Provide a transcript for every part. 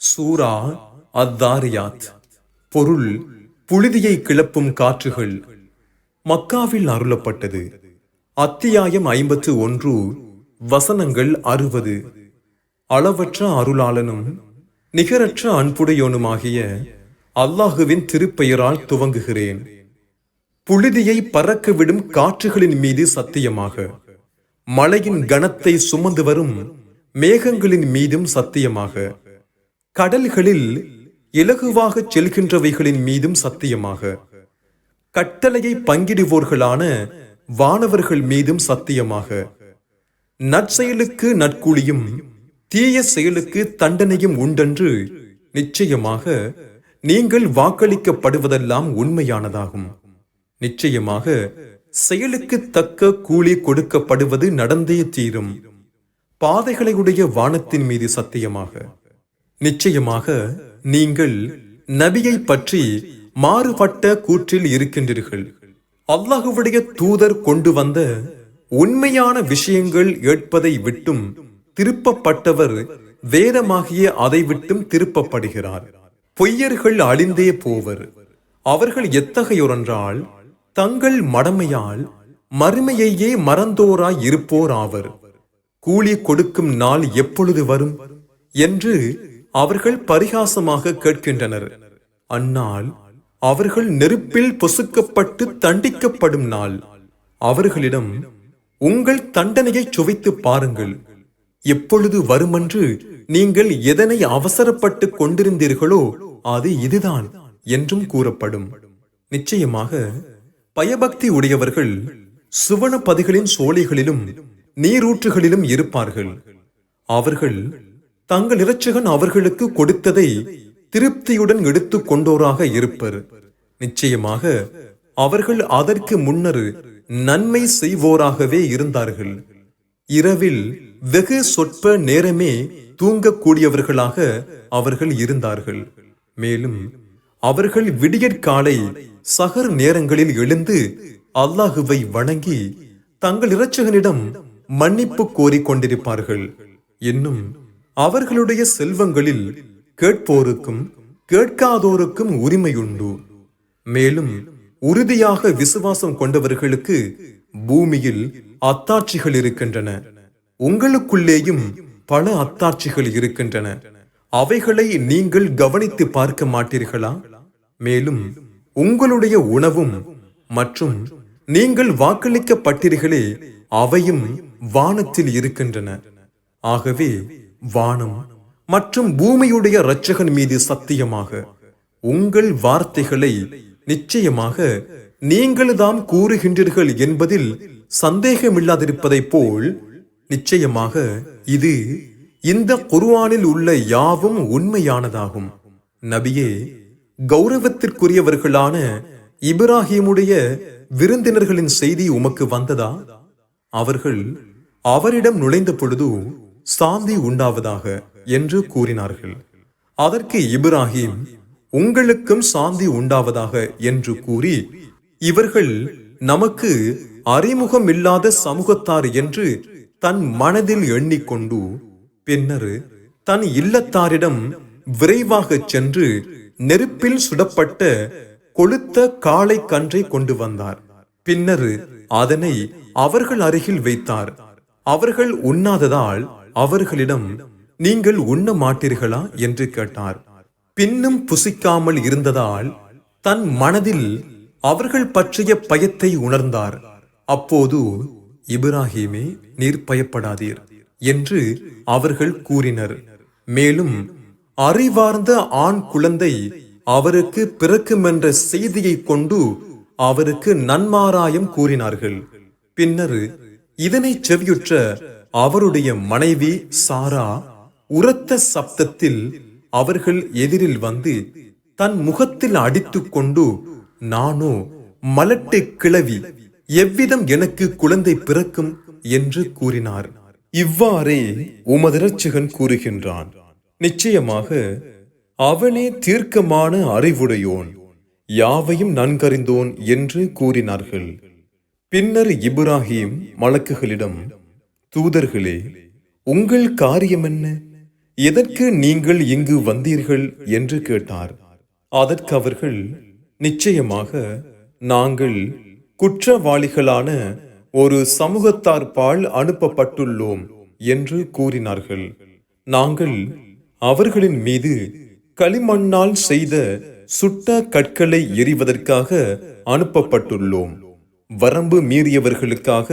சூரா அத்தாரியாத். பொருள் புழுதியை கிளப்பும் காற்றுகள் மக்காவில் அருளப்பட்டது. அத்தியாயம் ஐம்பத்து ஒன்று வசனங்கள் அறுபது. அளவற்ற அருளாளனும் நிகரற்ற அன்புடையோனுமாகிய அல்லாஹுவின் திருப்பெயரால் துவங்குகிறேன். புழுதியை பறக்க விடும் காற்றுகளின் மீது சத்தியமாக. மழையின் கனத்தை சுமந்து வரும் மேகங்களின் மீதும் சத்தியமாக. கடல்களில் இலகுவாக செல்கின்றவைகளின் மீதும் சத்தியமாக. கட்டளையை பங்கிடுவோர்களான வானவர்கள் மீதும் சத்தியமாக. நற்செயலுக்கு நற்கூலியும் தீய செயலுக்கு தண்டனையும் உண்டென்று நிச்சயமாக நீங்கள் வாக்களிக்கப்படுவதெல்லாம் உண்மையானதாகும். நிச்சயமாக செயலுக்கு தக்க கூலி கொடுக்கப்படுவது நடந்தே தீரும். பாதைகளை உடைய வானத்தின் மீது சத்தியமாக. நிச்சயமாக நீங்கள் நபியை பற்றி மாறுபட்ட கூற்றில் இருக்கின்றீர்கள். அல்லாஹுவுடைய தூதர் கொண்டு வந்த உண்மையான விஷயங்கள் ஏற்பதை விட்டும் திருப்பப்பட்டவர் வேதமாகிய அதை விட்டும் திருப்பப்படுகிறார். பொய்யர்கள் அழிந்தே போவர். அவர்கள் எத்தகையோரென்றால் தங்கள் மடமையால் மறுமையையே மறந்தோராய் இருப்போர் ஆவர் கூலி கொடுக்கும் நாள் எப்பொழுது வரும்? என்று அவர்கள் பரிகாசமாக கேட்கின்றனர். அந்நாள் அவர்கள் நெருப்பில் பொசுக்கப்பட்டு தண்டிக்கப்படும் நாள். அவர்களிடம் உங்கள் தண்டனையை சுவைத்து பாருங்கள். எப்பொழுது வருமென்று நீங்கள் எதனை அவசரப்பட்டு கொண்டிருந்தீர்களோ அது இதுதான் என்றும் கூறப்படும். நிச்சயமாக பயபக்தி உடையவர்கள் சுவன பதிகளின் சோலைகளிலும் நீரூற்றுகளிலும் இருப்பார்கள். அவர்கள் தங்கள் இரட்சகன் அவர்களுக்கு கொடுத்ததை திருப்தியுடன் எடுத்துக் கொண்டோராக இருப்பர். நிச்சயமாக அவர்கள் அதற்கு முன்னர் நன்மை செய்வோராகவே இருந்தார்கள். இரவில் வெகு சொற்ப நேரமே தூங்கக்கூடியவர்களாக அவர்கள் இருந்தார்கள். மேலும் அவர்கள் விடியற்காலை சகர் நேரங்களில் எழுந்து அல்லாஹுவை வணங்கி தங்கள் இரட்சகனிடம் மன்னிப்பு கோரிக் கொண்டிருப்பார்கள். என்னும் அவர்களுடைய செல்வங்களில் கேட்போருக்கும் கேட்காதோருக்கும் உரிமையுண்டு. மேலும் உறுதியாக விசுவாசம் கொண்டவர்களுக்கு பூமியில் அத்தாட்சிகள் இருக்கின்றன. உங்களுக்குள்ளேயும் பல அத்தாட்சிகள் இருக்கின்றன. அவைகளை நீங்கள் கவனித்து பார்க்க மாட்டீர்களா? மேலும் உங்களுடைய உணவும் மற்றும் நீங்கள் வாக்களிக்கப்பட்டீர்களே அவையும் வானத்தில் இருக்கின்றன. ஆகவே வானம் மற்றும் பூமியுடைய இரட்சகன் மீது சத்தியமாக உங்கள் வார்த்தைகளை நிச்சயமாக நீங்கள்தாம் கூறுகின்றீர்கள் என்பதில் சந்தேகமில்லாதிருப்பதைப் போல் நிச்சயமாக இது இந்த குர்வானில் உள்ள யாவும் உண்மையானதாகும். நபியே கௌரவத்திற்குரியவர்களான இப்ராஹிமுடைய விருந்தினர்களின் செய்தி உமக்கு வந்ததா? அவர்கள் அவரிடம் நுழைந்த பொழுது சாந்தி உண்டாவதாக என்று கூறினார்கள். அதற்கு இப்ராஹிம் உங்களுக்கும் சாந்தி உண்டாவதாக என்று கூறி இவர்கள் நமக்கு அறிமுகம் இல்லாத சமூகத்தார் என்று தன் மனதில் எண்ணிக்கொண்டு பின்னர் தன் இல்லத்தாரிடம் விரைவாக சென்று நெருப்பில் சுடப்பட்ட கொளுத்த காளை கன்றை கொண்டு வந்தார். பின்னர் அதனை அவர்கள் அருகில் வைத்தார். அவர்கள் உண்ணாததால் அவர்களிடம் நீங்கள் உண்ண மாட்டீர்களா? என்று கேட்டார். பின்னும் புசிக்காமல் இருந்ததால் தன் மனதில் அவர்கள் பற்றிய பயத்தை உணர்ந்தார். அப்போது இப்ராஹிமே நீர் பயப்படாதீர் என்று அவர்கள் கூறினர். மேலும் அறிவார்ந்த ஆண் குழந்தை அவருக்கு பிறக்கும் என்ற செய்தியை கொண்டு அவருக்கு நன்மாராயம் கூறினார்கள். பின்னர் இதனை செவியுற்ற அவருடைய மனைவி சாரா உரத்த சப்தத்தில் அவர்கள் எதிரில் வந்து தன் முகத்தில் அடித்துக் கொண்டு நானோ மலட்டை கிளவி எவ்விதம் எனக்கு குழந்தை பிறக்கும்? என்று கூறினார். இவ்வாறே உமதரட்சகன் கூறுகின்றான். நிச்சயமாக அவனே தீர்க்கமான அறிவுடையோன் யாவையும் நன்கறிந்தோன் என்று கூறினார்கள். பின்னர் இப்ராஹிம் மலக்குகளிடம் தூதர்களே உங்கள் காரியம் என்ன? எதற்கு நீங்கள் இங்கு வந்தீர்கள் என்று கேட்டார். அதற்கு அவர்கள் நிச்சயமாக நாங்கள் குற்றவாளிகளான ஒரு சமூகத்தார்பால் அனுப்பப்பட்டுள்ளோம் என்று கூறினார்கள். நாங்கள் அவர்களின் மீது களிமண்ணால் செய்த சுட்ட கற்களை எறிவதற்காக அனுப்பப்பட்டுள்ளோம். வரம்பு மீறியவர்களுக்காக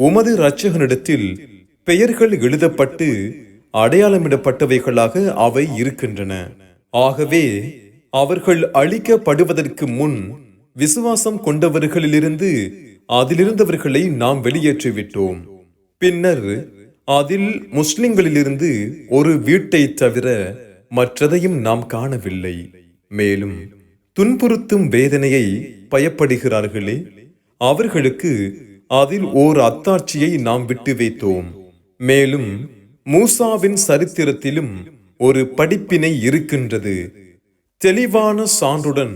உமது இரட்சகனிடத்தில் பெயர்கள் எழுதப்பட்டு அடையாளமிடப்பட்டவைகளாக அவை இருக்கின்றன. ஆகவே அவர்கள் அழிக்கப்படுவதற்கு முன் விசுவாசம் கொண்டவர்களிலிருந்து அதிலிருந்தவர்களை நாம் வெளியேற்றிவிட்டோம். பின்னர் அதில் முஸ்லிம்களிலிருந்து ஒரு வீட்டை தவிர மற்றதையும் நாம் காணவில்லை. மேலும் துன்புறுத்தும் வேதனையை பயப்படுகிறார்களே அவர்களுக்கு அதில் ஓர் அத்தாட்சியை நாம் விட்டு வைத்தோம். மேலும் மூசாவின் சரித்திரத்திலும் ஒரு படிப்பினை இருக்கின்றது. தெளிவான சான்றுடன்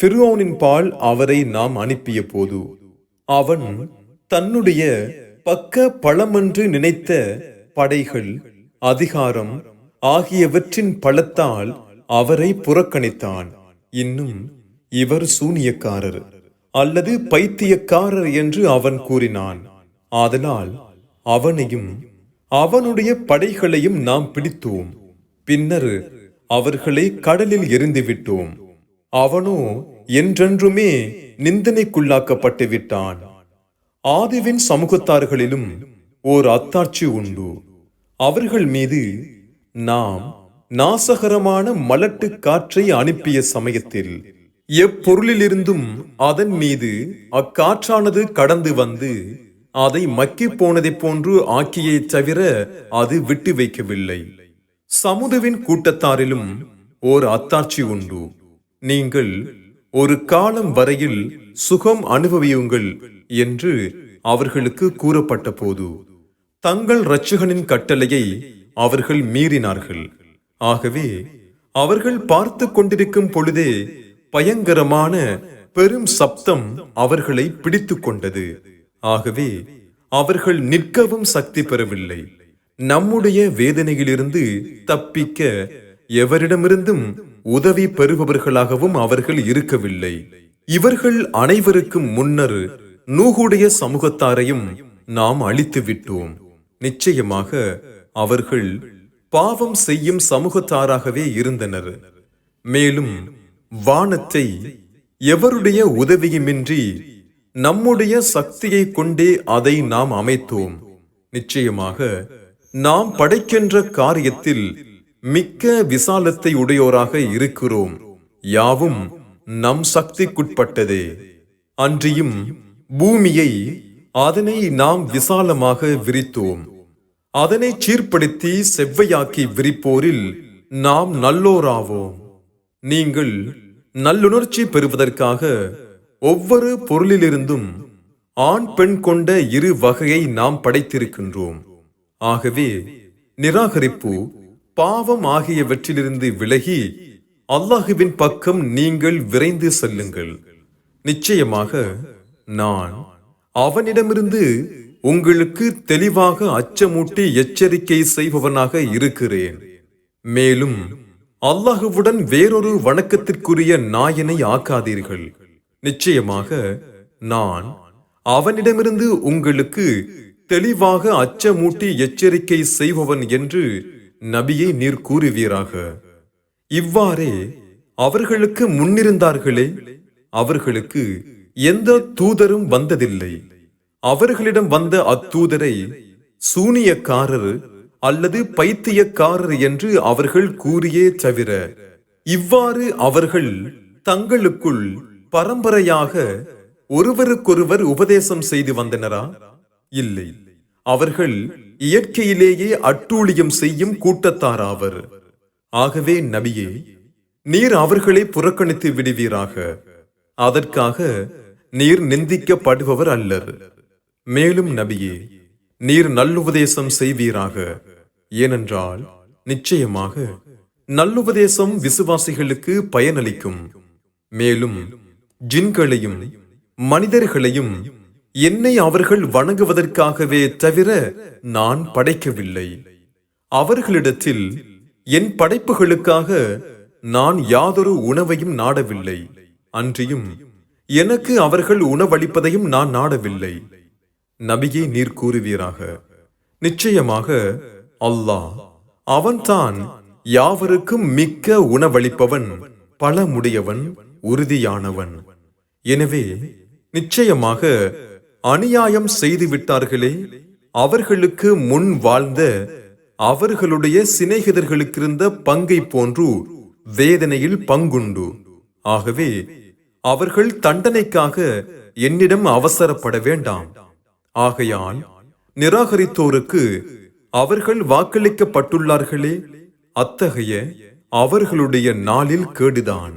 ஃபிரோனின் பால் அவரை நாம் அனுப்பிய போது அவன் தன்னுடைய பக்க பழமென்று நினைத்த படைகள் அதிகாரம் ஆகியவற்றின் பலத்தால் அவரை புறக்கணித்தான். இன்னும் இவர் சூனியக்காரர். அல்லது பைத்தியக்காரர் என்று அவன் கூறினான். ஆதலால் அவனையும் அவனுடைய படைகளையும் நாம் பிடித்தோம். பின்னர் அவர்களை கடலில் எரிந்துவிட்டோம் அவனோ என்றென்றுமே நிந்தனைக்குள்ளாக்கப்பட்டு விட்டான். ஆதிவின் சமூகத்தார்களிலும் ஓர் அத்தாட்சி உண்டு. அவர்கள் மீது நாம் நாசகரமான மலட்டு காற்றை அனுப்பிய சமயத்தில் எப்பொருளிலிருந்தும் அதன் மீது அக்காற்றானது கடந்து வந்து அதை மக்கி போனதைப் போன்று ஆக்கியே தவிர அது விட்டு வைக்கவில்லை. சமுதுவின் கூட்டத்தாரிலும் ஓர் அத்தாட்சி உண்டு. நீங்கள் ஒரு காலம் வரையில் சுகம் அனுபவியுங்கள் என்று அவர்களுக்கு கூறப்பட்ட போது தங்கள் இரட்சகனின் கட்டளையை அவர்கள் மீறினார்கள். ஆகவே அவர்கள் பார்த்து கொண்டிருக்கும் பொழுதே பயங்கரமான பெரும் சப்தம் அவர்களை பிடித்து கொண்டது ஆகவே அவர்கள் நிற்கவும் சக்தி பெறவில்லை. நம்முடைய வேதனையிலிருந்து தப்பிக்க எவரிடமிருந்தும் உதவி பெறுபவர்களாகவும் அவர்கள் இருக்கவில்லை. இவர்கள் அனைவருக்கும் முன்னர் நூகுடைய சமூகத்தாரையும் நாம் அழித்து விட்டோம் நிச்சயமாக அவர்கள் பாவம் செய்யும் சமூகத்தாராகவே இருந்தனர். மேலும் வானத்தை எவருடைய உதவியுமின்றி நம்முடைய சக்தியை கொண்டே அதை நாம் அமைத்தோம். நிச்சயமாக நாம் படைக்கின்ற காரியத்தில் மிக்க விசாலத்தை உடையோராக இருக்கிறோம். யாவும் நம் சக்திக்குட்பட்டதே. அன்றியும் பூமியை அதனை நாம் விசாலமாக விரித்தோம். அதனை சீர்படுத்தி செவ்வையாக்கி விரிப்போரில் நாம் நல்லோராவோம். நீங்கள் நல்லுணர்ச்சி பெறுவதற்காக ஒவ்வொரு பொருளிலிருந்தும் ஆண் பெண் கொண்ட இரு வகையை நாம் படைத்திருக்கின்றோம். ஆகவே நிராகரிப்பு பாவம் ஆகியவற்றிலிருந்து விலகி அல்லாஹுவின் பக்கம் நீங்கள் விரைந்து செல்லுங்கள். நிச்சயமாக நான் அவனிடமிருந்து உங்களுக்கு தெளிவாக அச்சமூட்டி எச்சரிக்கை செய்பவனாக இருக்கிறேன். மேலும் அல்லாஹுவுடன் வேறொரு வணக்கத்திற்குரிய நாயனை ஆக்காதீர்கள். நிச்சயமாக நான் அவனிடமிருந்து உங்களுக்கு தெளிவாக அச்சமூட்டி எச்சரிக்கை செய்பவன் என்று நபியை நீர் கூறுவீராக. இவ்வாறே அவர்களுக்கு முன்னிருந்தார்களே அவர்களுக்கு எந்த தூதரும் வந்ததில்லை. அவர்களிடம் வந்த அத்தூதரை சூனியக்காரர் அல்லது பைத்தியக்காரர் என்று அவர்கள் கூறியே தவிர இவ்வாறு அவர்கள் தங்களுக்குள் பரம்பரையாக ஒருவருக்கொருவர் உபதேசம் செய்து வந்தனரா? இல்லை. அவர்கள் இயற்கையிலேயே அட்டூழியம் செய்யும் கூட்டத்தாராவர். ஆகவே நபியே நீர் அவர்களை புறக்கணித்து விடுவீராக. அதற்காக நீர் நிந்திக்கப்படுபவர் அல்லர். மேலும் நபியே நீர் நல்லுபதேசம் செய்வீராக. ஏனென்றால் நிச்சயமாக நல்லுபதேசம் விசுவாசிகளுக்கு பயனளிக்கும். மேலும் ஜின்களையும் மனிதர்களையும் என்னை அவர்கள் வணங்குவதற்காகவே தவிர நான் படைக்கவில்லை. அவர்களிடத்தில் என் படைப்புகளுக்காக நான் யாதொரு உணவையும் நாடவில்லை. அன்றியும் எனக்கு அவர்கள் உணவளிப்பதையும் நான் நாடவில்லை. நபியை நீர் கூறுவீராக. நிச்சயமாக அல்லாஹ் அவன்தான் யாவருக்கும் மிக்க உணவளிப்பவன் பலமுடையவன் உறுதியானவன். எனவே நிச்சயமாக அநியாயம் செய்து விட்டார்களே அவர்களுக்கு முன் வாழ்ந்த அவர்களுடைய சிநேகிதர்களுக்கிருந்த பங்கை போன்று வேதனையில் பங்குண்டு. ஆகவே அவர்கள் தண்டனைக்காக என்னிடம் அவசரப்பட வேண்டாம். ஆகையால் நிராகரித்தோருக்கு அவர்கள் வாக்களிக்கப்பட்டுள்ளார்களே அத்தகைய அவர்களுடைய நாளில் கேடுதான்.